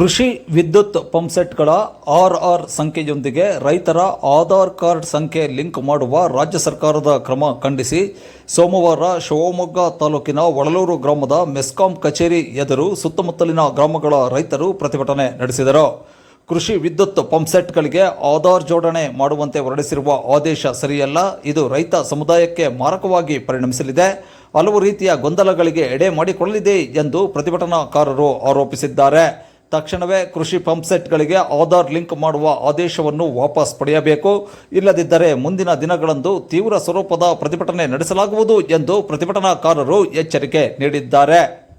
ಕೃಷಿ ವಿದ್ಯುತ್ ಪಂಪ್ಸೆಟ್ಗಳ R R ಸಂಖ್ಯೆಯೊಂದಿಗೆ ರೈತರ ಆಧಾರ್ ಕಾರ್ಡ್ ಸಂಖ್ಯೆ ಲಿಂಕ್ ಮಾಡುವ ರಾಜ್ಯ ಸರ್ಕಾರದ ಕ್ರಮ ಖಂಡಿಸಿ ಸೋಮವಾರ ಶಿವಮೊಗ್ಗ ತಾಲೂಕಿನ ಒಳಲೂರು ಗ್ರಾಮದ ಮೆಸ್ಕಾಂ ಕಚೇರಿ ಎದುರು ಸುತ್ತಮುತ್ತಲಿನ ಗ್ರಾಮಗಳ ರೈತರು ಪ್ರತಿಭಟನೆ ನಡೆಸಿದರು. ಕೃಷಿ ವಿದ್ಯುತ್ ಪಂಪ್ಸೆಟ್ಗಳಿಗೆ ಆಧಾರ್ ಜೋಡಣೆ ಮಾಡುವಂತೆ ಹೊರಡಿಸಿರುವ ಆದೇಶ ಸರಿಯಲ್ಲ. ಇದು ರೈತ ಸಮುದಾಯಕ್ಕೆ ಮಾರಕವಾಗಿ ಪರಿಣಮಿಸಲಿದೆ. ಹಲವು ರೀತಿಯ ಗೊಂದಲಗಳಿಗೆ ಎಡೆ ಮಾಡಿಕೊಳ್ಳಲಿದೆ ಎಂದು ಪ್ರತಿಭಟನಾಕಾರರು ಆರೋಪಿಸಿದ್ದಾರೆ. ತಕ್ಷಣವೇ ಕೃಷಿ ಪಂಪ್ಸೆಟ್ಗಳಿಗೆ ಆಧಾರ್ ಲಿಂಕ್ ಮಾಡುವ ಆದೇಶವನ್ನು ವಾಪಸ್ ಪಡೆಯಬೇಕು. ಇಲ್ಲದಿದ್ದರೆ ಮುಂದಿನ ದಿನಗಳಂದು ತೀವ್ರ ಸ್ವರೂಪದ ಪ್ರತಿಭಟನೆ ನಡೆಸಲಾಗುವುದು ಎಂದು ಪ್ರತಿಭಟನಾಕಾರರು ಎಚ್ಚರಿಕೆ ನೀಡಿದ್ದಾರೆ.